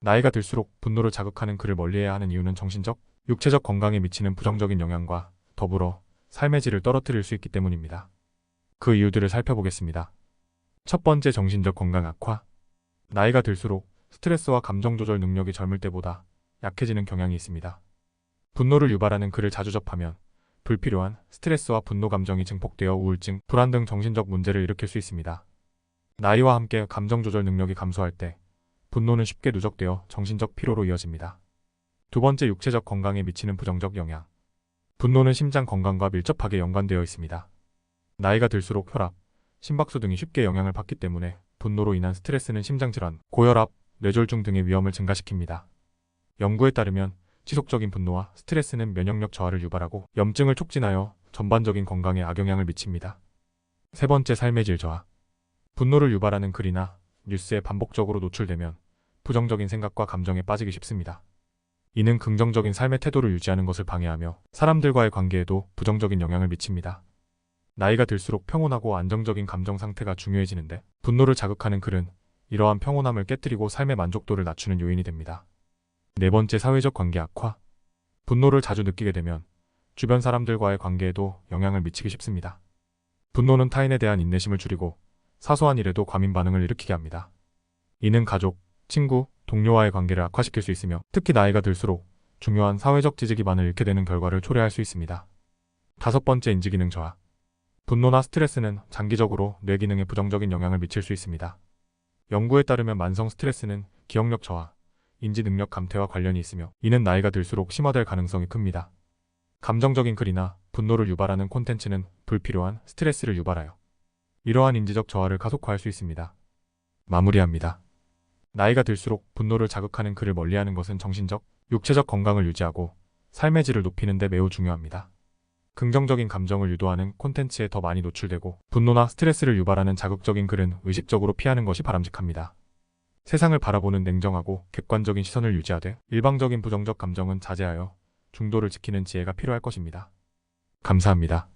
나이가 들수록 분노를 자극하는 글을 멀리해야 하는 이유는 정신적, 육체적 건강에 미치는 부정적인 영향과 더불어 삶의 질을 떨어뜨릴 수 있기 때문입니다. 그 이유들을 살펴보겠습니다. 첫 번째 정신적 건강 악화. 나이가 들수록 스트레스와 감정 조절 능력이 젊을 때보다 약해지는 경향이 있습니다. 분노를 유발하는 글을 자주 접하면 불필요한 스트레스와 분노 감정이 증폭되어 우울증, 불안 등 정신적 문제를 일으킬 수 있습니다. 나이와 함께 감정 조절 능력이 감소할 때 분노는 쉽게 누적되어 정신적 피로로 이어집니다. 두 번째 육체적 건강에 미치는 부정적 영향. 분노는 심장 건강과 밀접하게 연관되어 있습니다. 나이가 들수록 혈압, 심박수 등이 쉽게 영향을 받기 때문에 분노로 인한 스트레스는 심장질환, 고혈압, 뇌졸중 등의 위험을 증가시킵니다. 연구에 따르면 지속적인 분노와 스트레스는 면역력 저하를 유발하고 염증을 촉진하여 전반적인 건강에 악영향을 미칩니다. 세 번째 삶의 질 저하. 분노를 유발하는 글이나 뉴스에 반복적으로 노출되면 부정적인 생각과 감정에 빠지기 쉽습니다. 이는 긍정적인 삶의 태도를 유지하는 것을 방해하며 사람들과의 관계에도 부정적인 영향을 미칩니다. 나이가 들수록 평온하고 안정적인 감정 상태가 중요해지는데 분노를 자극하는 글은 이러한 평온함을 깨뜨리고 삶의 만족도를 낮추는 요인이 됩니다. 네 번째 사회적 관계 악화. 분노를 자주 느끼게 되면 주변 사람들과의 관계에도 영향을 미치기 쉽습니다. 분노는 타인에 대한 인내심을 줄이고 사소한 일에도 과민 반응을 일으키게 합니다. 이는 가족, 친구, 동료와의 관계를 악화시킬 수 있으며 특히 나이가 들수록 중요한 사회적 지지 기반을 잃게 되는 결과를 초래할 수 있습니다. 다섯 번째 인지기능 저하. 분노나 스트레스는 장기적으로 뇌 기능에 부정적인 영향을 미칠 수 있습니다. 연구에 따르면 만성 스트레스는 기억력 저하, 인지 능력 감퇴와 관련이 있으며 이는 나이가 들수록 심화될 가능성이 큽니다. 감정적인 글이나 분노를 유발하는 콘텐츠는 불필요한 스트레스를 유발하여 이러한 인지적 저하를 가속화할 수 있습니다. 마무리합니다. 나이가 들수록 분노를 자극하는 글을 멀리하는 것은 정신적, 육체적 건강을 유지하고 삶의 질을 높이는 데 매우 중요합니다. 긍정적인 감정을 유도하는 콘텐츠에 더 많이 노출되고 분노나 스트레스를 유발하는 자극적인 글은 의식적으로 피하는 것이 바람직합니다. 세상을 바라보는 냉정하고 객관적인 시선을 유지하되 일방적인 부정적 감정은 자제하여 중도를 지키는 지혜가 필요할 것입니다. 감사합니다.